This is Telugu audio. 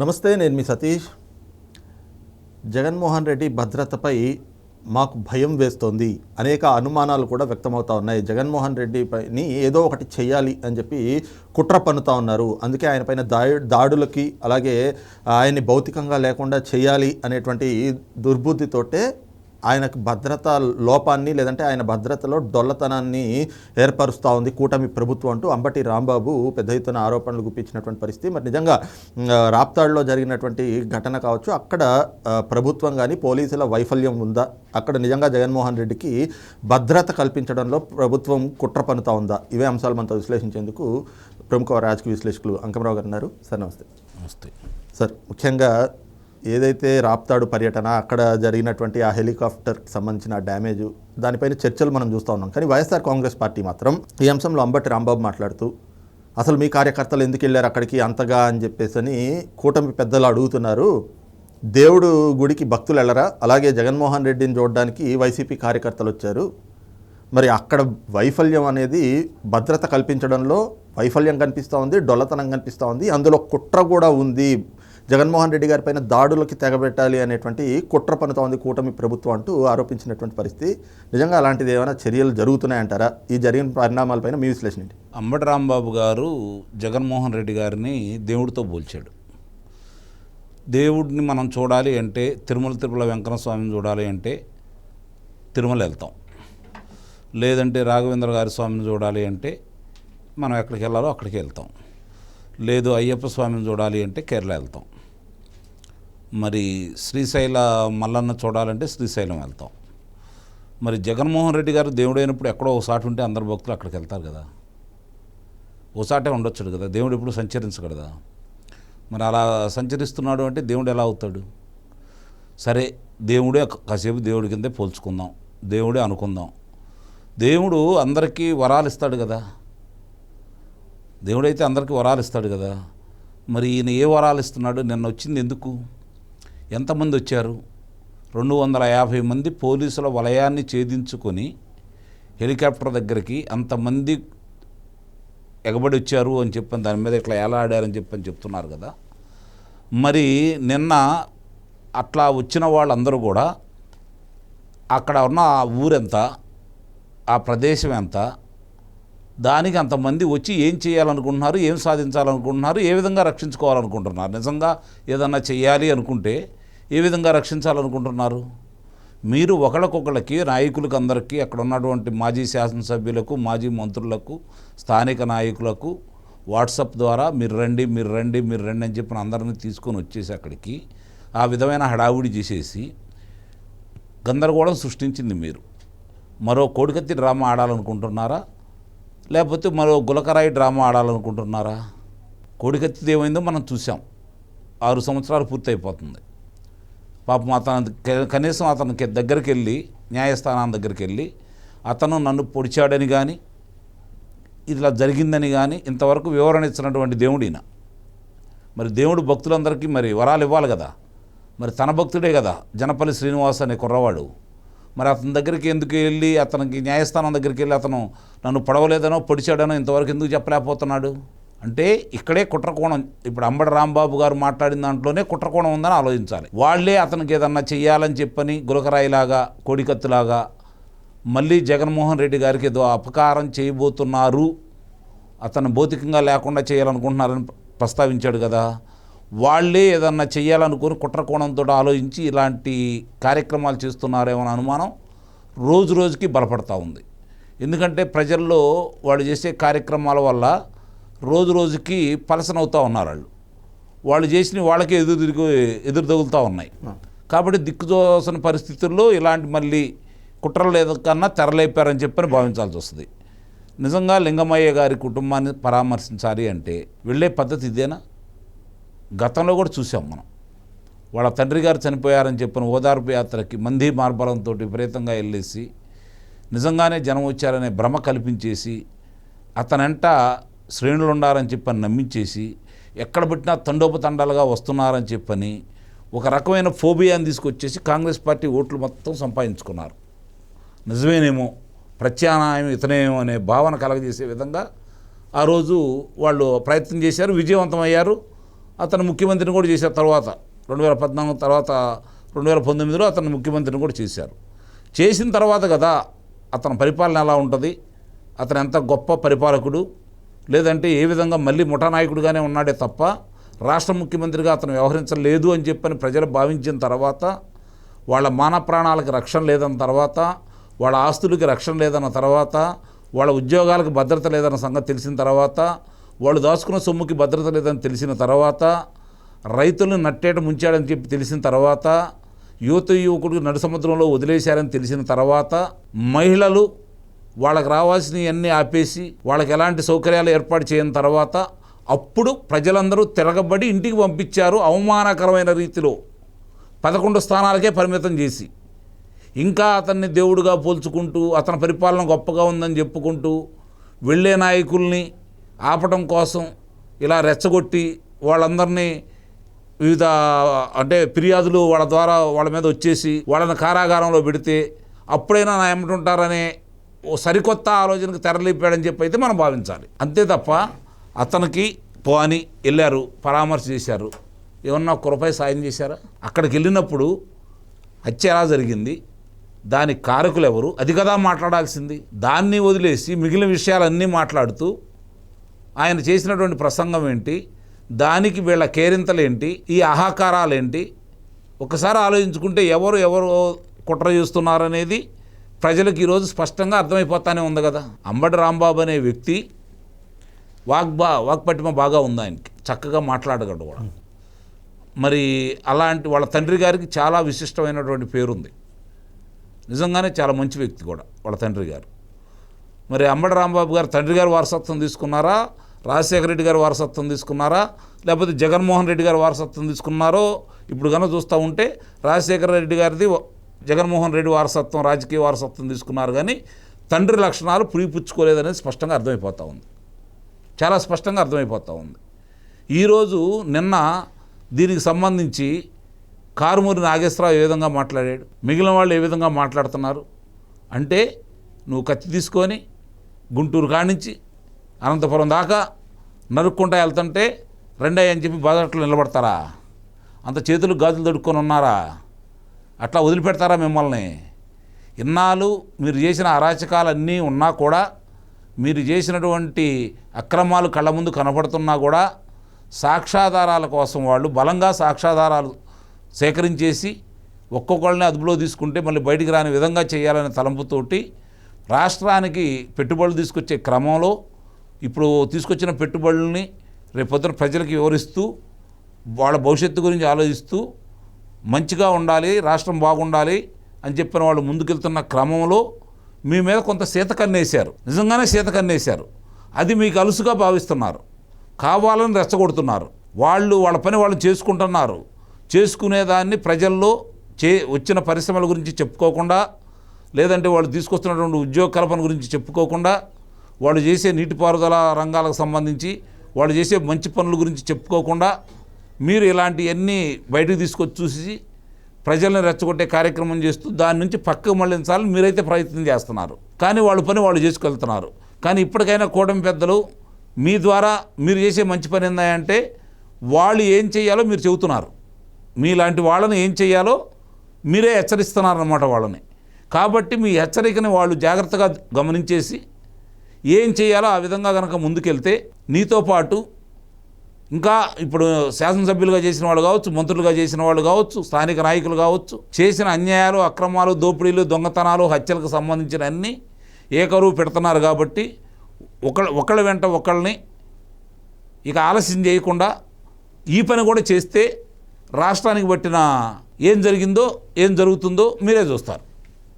నమస్తే నేను మీ సతీష్. జగన్మోహన్ రెడ్డి భద్రతపై మాకు భయం వేస్తోంది. అనేక అనుమానాలు కూడా వ్యక్తమవుతా ఉన్నాయి. జగన్మోహన్ రెడ్డి పైని ఏదో ఒకటి చేయాలి అని చెప్పి కుట్ర పన్నుతా ఉన్నారు. అందుకే ఆయన పైన దాడులకి అలాగే ఆయన్ని భౌతికంగా లేకుండా చేయాలి అనేటువంటి దుర్బుద్ధితోటే ఆయనకు భద్రత లోపాన్ని లేదంటే ఆయన భద్రతలో డొల్లతనాన్ని ఏర్పరుస్తూ ఉంది కూటమి ప్రభుత్వం అంటూ అంబటి రాంబాబు పెద్ద ఎత్తున ఆరోపణలు గుప్పించినటువంటి పరిస్థితి. మరి నిజంగా రాప్తాడులో జరిగినటువంటి ఘటన కావచ్చు అక్కడ ప్రభుత్వం కానీ పోలీసుల వైఫల్యం ఉందా? అక్కడ నిజంగా జగన్మోహన్ రెడ్డికి భద్రత కల్పించడంలో ప్రభుత్వం కుట్ర పన్నుతా ఉందా? ఇవే అంశాలు మనతో విశ్లేషించేందుకు ప్రముఖ రాజకీయ విశ్లేషకులు అంకమరావు గారు ఉన్నారు. సార్ నమస్తే. నమస్తే. సార్ ముఖ్యంగా ఏదైతే రాప్తాడు పర్యటన అక్కడ జరిగినటువంటి ఆ హెలికాప్టర్కి సంబంధించిన డ్యామేజ్ దానిపైన చర్చలు మనం చూస్తూ ఉన్నాం. కానీ వైఎస్ఆర్ కాంగ్రెస్ పార్టీ మాత్రం ఈ అంశంలో అంబటి రాంబాబు మాట్లాడుతూ అసలు మీ కార్యకర్తలు ఎందుకు వెళ్ళారు అక్కడికి అంతగా? అని చెప్పేసి అని కూటమి పెద్దలు అడుగుతున్నారు. దేవుడు గుడికి భక్తులు వెళ్ళరా? అలాగే జగన్మోహన్ రెడ్డిని చూడడానికి వైసీపీ కార్యకర్తలు వచ్చారు. మరి అక్కడ వైఫల్యం అనేది భద్రత కల్పించడంలో వైఫల్యం కనిపిస్తూ ఉంది డొల్లతనం కనిపిస్తూ ఉంది. అందులో కుట్ర కూడా ఉంది. జగన్మోహన్ రెడ్డి గారి పైన దాడులకి తెగబెట్టాలి అనేటువంటి కుట్ర పనుతా ఉంది కూటమి ప్రభుత్వం అంటూ ఆరోపించినటువంటి పరిస్థితి. నిజంగా అలాంటిది ఏమైనా చర్యలు జరుగుతున్నాయంటారా? ఈ జరిగిన పరిణామాలపైన మీ విశ్లేషణ ఏంటి? అంబటి రాంబాబు గారు జగన్మోహన్ రెడ్డి గారిని దేవుడితో పోల్చాడు. దేవుడిని మనం చూడాలి అంటే తిరుమల తిరుమల వెంకటస్వామిని చూడాలి అంటే తిరుమల వెళ్తాం. లేదంటే రాఘవేంద్ర గారి స్వామిని చూడాలి అంటే మనం ఎక్కడికి వెళ్ళాలో అక్కడికి వెళ్తాం. లేదు అయ్యప్ప స్వామిని చూడాలి అంటే కేరళ వెళ్తాం. మరి శ్రీశైల మల్లన్న చూడాలంటే శ్రీశైలం వెళ్తాం. మరి జగన్మోహన్ రెడ్డి గారు దేవుడైనప్పుడు ఎక్కడో ఒకసాటి ఉంటే అందరు భక్తులు అక్కడికి వెళ్తారు కదా. ఓసాటే ఉండొచ్చుడు కదా దేవుడు ఎప్పుడు సంచరించకూడదా మరి అలా సంచరిస్తున్నాడు అంటే దేవుడు ఎలా అవుతాడు? సరే దేవుడే కాసేపు దేవుడి కిందే పోల్చుకుందాం దేవుడే అనుకుందాం. దేవుడు అందరికీ వరాలు ఇస్తాడు కదా. దేవుడైతే అందరికీ వరాలు ఇస్తాడు కదా. మరి ఈయన ఏ వరాలు ఇస్తున్నాడు? నిన్న వచ్చింది ఎందుకు? ఎంతమంది వచ్చారు? రెండు వందల యాభై మంది పోలీసుల వలయాన్ని ఛేదించుకొని హెలికాప్టర్ దగ్గరికి అంతమంది ఎగబడి వచ్చారు అని చెప్పని దాని మీద ఇట్లా ఎలా ఆడారని చెప్పని చెప్తున్నారు కదా. మరి నిన్న అట్లా వచ్చిన వాళ్ళందరూ కూడా అక్కడ ఉన్న ఆ ఊరెంత ఆ ప్రదేశం ఎంత దానికి అంతమంది వచ్చి ఏం చేయాలనుకుంటున్నారు ఏం సాధించాలనుకుంటున్నారు ఏ విధంగా రక్షించుకోవాలనుకుంటున్నారు? నిజంగా ఏదన్నా చేయాలి అనుకుంటే ఏ విధంగా రక్షించాలనుకుంటున్నారు? మీరు ఒకళ్ళకొకళ్ళకి నాయకులకు అందరికీ అక్కడ ఉన్నటువంటి మాజీ శాసనసభ్యులకు మాజీ మంత్రులకు స్థానిక నాయకులకు వాట్సాప్ ద్వారా మీరు రండి మీరు రండి మీరు రండి అని చెప్పిన అందరిని తీసుకొని వచ్చేసి అక్కడికి ఆ విధమైన హడావుడి చేసేసి గందరగోళం సృష్టించింది మీరు. మరో కోడికత్తి డ్రామా ఆడాలనుకుంటున్నారా? లేకపోతే మరో గులకరాయి డ్రామా ఆడాలనుకుంటున్నారా? కోడికత్తిది ఏమైందో మనం చూసాం ఆరు సంవత్సరాలు పూర్తయిపోతుంది. పాపం అతను కనీసం అతనికి దగ్గరికి వెళ్ళి న్యాయస్థానం దగ్గరికి వెళ్ళి అతను నన్ను పొడిచాడని కానీ ఇలా జరిగిందని కానీ ఇంతవరకు వివరణ ఇచ్చినటువంటి దేవుడిన మరి దేవుడు భక్తులందరికీ మరి వరాలు ఇవ్వాలి కదా. మరి తన భక్తుడే కదా జనపల్లి శ్రీనివాస్ అనే కుర్రవాడు. మరి అతని దగ్గరికి ఎందుకు వెళ్ళి అతనికి న్యాయస్థానం దగ్గరికి వెళ్ళి అతను నన్ను పడవలేదనో పొడిచాడనో ఇంతవరకు ఎందుకు చెప్పలేకపోతున్నాడు? అంటే ఇక్కడే కుట్రకోణం ఇప్పుడు అంబడి రాంబాబు గారు మాట్లాడిన దాంట్లోనే కుట్రకోణం ఉందని ఆలోచించాలి. వాళ్ళే అతనికి ఏదన్నా చెయ్యాలని చెప్పని గులకరాయిలాగా కోడికత్తులాగా మళ్ళీ జగన్మోహన్ రెడ్డి గారికి ఏదో అపకారం చేయబోతున్నారు అతను భౌతికంగా లేకుండా చేయాలనుకుంటున్నారని ప్రస్తావించాడు కదా. వాళ్ళే ఏదన్నా చేయాలనుకుని కుట్రకోణంతో ఆలోచించి ఇలాంటి కార్యక్రమాలు చేస్తున్నారేమో అనుమానం రోజు రోజుకి బలపడతా ఉంది. ఎందుకంటే ప్రజల్లో వాళ్ళు చేసే కార్యక్రమాల వల్ల రోజు రోజుకి పలసనవుతూ ఉన్నారు వాళ్ళు. వాళ్ళు చేసిన వాళ్ళకే ఎదురు తిరిగి ఎదురు తగులుతూ ఉన్నాయి. కాబట్టి దిక్కుదోసిన పరిస్థితుల్లో ఇలాంటి మళ్ళీ కుట్రలు లేదకన్నా తెరలేపారని చెప్పని భావించాల్సి వస్తుంది. నిజంగా లింగమయ్య గారి కుటుంబాన్ని పరామర్శించాలి అంటే వెళ్ళే పద్ధతి ఇదేనా? గతంలో కూడా చూసాం మనం. వాళ్ళ తండ్రి గారు చనిపోయారని చెప్పిన ఓదార్పు యాత్రకి మంది మార్బలంతో విపరీతంగా వెళ్ళేసి నిజంగానే జనం వచ్చారనే భ్రమ కల్పించేసి అతనంట శ్రేణులు ఉండారని చెప్పని నమ్మించేసి ఎక్కడ పెట్టినా తండోపతండాలుగా వస్తున్నారని చెప్పని ఒక రకమైన ఫోబియాని తీసుకొచ్చేసి కాంగ్రెస్ పార్టీ ఓట్లు మొత్తం సంపాదించుకున్నారు. నిజమేనేమో ప్రత్యామ్నాయం ఇతనేమో అనే భావన కలగజేసే విధంగా ఆ రోజు వాళ్ళు ప్రయత్నం చేశారు విజయవంతమయ్యారు. అతను ముఖ్యమంత్రిని కూడా చేశారు తర్వాత రెండు వేల పద్నాలుగు తర్వాత రెండు వేల పంతొమ్మిదిలో అతను ముఖ్యమంత్రిని కూడా చేశారు. చేసిన తర్వాత కదా అతని పరిపాలన ఎలా ఉంటుంది అతను ఎంత గొప్ప పరిపాలకుడు లేదంటే ఏ విధంగా మళ్ళీ ముఠానాయకుడిగానే ఉన్నాడే తప్ప రాష్ట్ర ముఖ్యమంత్రిగా అతను వ్యవహరించలేదు అని చెప్పని ప్రజలు భావించిన తర్వాత వాళ్ళ మాన ప్రాణాలకు రక్షణ లేదన్న తర్వాత వాళ్ళ ఆస్తులకి రక్షణ లేదన్న తర్వాత వాళ్ళ ఉద్యోగాలకు భద్రత లేదన్న సంగతి తెలిసిన తర్వాత వాళ్ళు దాచుకున్న సొమ్ముకి భద్రత లేదని తెలిసిన తర్వాత రైతులను నట్టేట ముంచాడని చెప్పి తెలిసిన తర్వాత యువత యువకుడు నడు సముద్రంలో వదిలేశారని తెలిసిన తర్వాత మహిళలు వాళ్ళకి రావాల్సినవన్నీ ఆపేసి వాళ్ళకి ఎలాంటి సౌకర్యాలు ఏర్పాటు చేయని తర్వాత అప్పుడు ప్రజలందరూ తిరగబడి ఇంటికి పంపించారు అవమానకరమైన రీతిలో. పదకొండు స్థానాలకే పరిమితం చేసి. ఇంకా అతన్ని దేవుడుగా పోల్చుకుంటూ అతని పరిపాలన గొప్పగా ఉందని చెప్పుకుంటూ వెళ్ళే నాయకుల్ని ఆపటం కోసం ఇలా రెచ్చగొట్టి వాళ్ళందరినీ వివిధ అంటే ఫిర్యాదులు వాళ్ళ ద్వారా వాళ్ళ మీద వచ్చేసి వాళ్ళని కారాగారంలో పెడితే అప్పుడైనా నా ఏమంటుంటారనే ఓ సరికొత్త ఆలోచనకు తెరలిపాడని చెప్పి అయితే మనం భావించాలి. అంతే తప్ప అతనికి పోని వెళ్ళారు పరామర్శ చేశారు. ఏమన్నా కురపై రూపాయి సాయం చేశారా? అక్కడికి వెళ్ళినప్పుడు హత్య ఎలా జరిగింది? దాని కారకులు ఎవరు? అది కదా మాట్లాడాల్సింది. దాన్ని వదిలేసి మిగిలిన విషయాలన్నీ మాట్లాడుతూ ఆయన చేసినటువంటి ప్రసంగం ఏంటి? దానికి వీళ్ళ కేరింతలేంటి ఈ అహాకారాలేంటి ఒకసారి ఆలోచించుకుంటే ఎవరు ఎవరు కుట్ర చేస్తున్నారనేది ప్రజలకు ఈరోజు స్పష్టంగా అర్థమైపోతానే ఉంది కదా. అంబటి రాంబాబు అనే వ్యక్తి వాగ్బా వాక్పటిమ బాగా ఉంది ఆయనకి. చక్కగా మాట్లాడగలడు కూడా. మరి అలాంటి వాళ్ళ తండ్రి గారికి చాలా విశిష్టమైనటువంటి పేరుంది. నిజంగానే చాలా మంచి వ్యక్తి కూడా వాళ్ళ తండ్రి గారు. మరి అంబటి రాంబాబు గారు తండ్రి గారు వారసత్వం తీసుకున్నారా? రాజశేఖర రెడ్డి గారు వారసత్వం తీసుకున్నారా? లేకపోతే జగన్మోహన్ రెడ్డి గారు వారసత్వం తీసుకున్నారో? ఇప్పుడు కనుక చూస్తూ ఉంటే రాజశేఖర రెడ్డి గారిది జగన్మోహన్ రెడ్డి వారసత్వం రాజకీయ వారసత్వం తీసుకున్నారు కానీ తండ్రి లక్షణాలు పురిపుచ్చుకోలేదనేది స్పష్టంగా అర్థమైపోతూ ఉంది. చాలా స్పష్టంగా అర్థమైపోతూ ఉంది. ఈరోజు నిన్న దీనికి సంబంధించి కారుమూరి నాగేశ్వరరావు ఏ విధంగా మాట్లాడాడు? మిగిలిన వాళ్ళు ఏ విధంగా మాట్లాడుతున్నారు? అంటే నువ్వు కత్తి తీసుకొని గుంటూరు కానించి అనంతపురం దాకా నరుక్కుంటా వెళ్తుంటే రెండయ్య అని చెప్పి బాధట్లు నిలబడతారా? అంత చేతులు గాజులు దడుక్కొని ఉన్నారా? అట్లా వదిలిపెడతారా మిమ్మల్ని? ఇన్నాళ్ళు మీరు చేసిన అరాచకాలన్నీ ఉన్నా కూడా మీరు చేసినటువంటి అక్రమాలు కళ్ళ ముందు కనపడుతున్నా కూడా సాక్ష్యాధారాల కోసం వాళ్ళు బలంగా సాక్ష్యాధారాలు సేకరించేసి ఒక్కొక్కళ్ళని అదుపులో తీసుకుంటే మళ్ళీ బయటికి రాని విధంగా చేయాలనే తలంపుతోటి రాష్ట్రానికి పెట్టుబడులు తీసుకొచ్చే క్రమంలో ఇప్పుడు తీసుకొచ్చిన పెట్టుబడుల్ని రేపొద్దున ప్రజలకు వివరిస్తూ వాళ్ళ భవిష్యత్తు గురించి ఆలోచిస్తూ మంచిగా ఉండాలి రాష్ట్రం బాగుండాలి అని చెప్పిన వాళ్ళు ముందుకెళ్తున్న క్రమంలో మీ మీద కొంత సీత కన్నేశారు నిజంగానే సీత కన్నేశారు అది మీకు అలుసుగా భావిస్తున్నారు. కావాలని రెచ్చగొడుతున్నారు. వాళ్ళు వాళ్ళ పని వాళ్ళు చేసుకుంటున్నారు. చేసుకునేదాన్ని ప్రజల్లో చే వచ్చిన పరిశ్రమల గురించి చెప్పుకోకుండా లేదంటే వాళ్ళు తీసుకొస్తున్నటువంటి ఉద్యోగ కల్పన గురించి చెప్పుకోకుండా వాళ్ళు చేసే నీటిపారుదల రంగాలకు సంబంధించి వాళ్ళు చేసే మంచి పనుల గురించి చెప్పుకోకుండా మీరు ఇలాంటివన్నీ బయటకు తీసుకొచ్చి చూసి ప్రజలను రెచ్చగొట్టే కార్యక్రమం చేస్తూ దాని నుంచి పక్కకు మళ్ళించాలని మీరైతే ప్రయత్నం చేస్తున్నారు. కానీ వాళ్ళ పని వాళ్ళు చేసుకెళ్తున్నారు. కానీ ఇప్పటికైనా కూటమి పెద్దలు మీ ద్వారా మీరు చేసే మంచి పని ఏందంటే వాళ్ళు ఏం చేయాలో మీరు చెబుతున్నారు. మీలాంటి వాళ్ళని ఏం చేయాలో మీరే హెచ్చరిస్తున్నారన్నమాట వాళ్ళని. కాబట్టి మీ హెచ్చరికని వాళ్ళు జాగ్రత్తగా గమనించేసి ఏం చేయాలో ఆ విధంగా కనుక ముందుకెళ్తే నీతో పాటు ఇంకా ఇప్పుడు శాసనసభ్యులుగా చేసిన వాళ్ళు కావచ్చు మంత్రులుగా చేసిన వాళ్ళు కావచ్చు స్థానిక నాయకులు కావచ్చు చేసిన అన్యాయాలు అక్రమాలు దోపిడీలు దొంగతనాలు హత్యలకు సంబంధించిన అన్నీ ఏకరువు పెడుతున్నారు కాబట్టి ఒక ఒకళ్ళ వెంట ఒకళ్ళని ఇక ఆలస్యం చేయకుండా ఈ పని కూడా చేస్తే రాష్ట్రానికి పట్టిన ఏం జరిగిందో ఏం జరుగుతుందో మీరే చూస్తారు.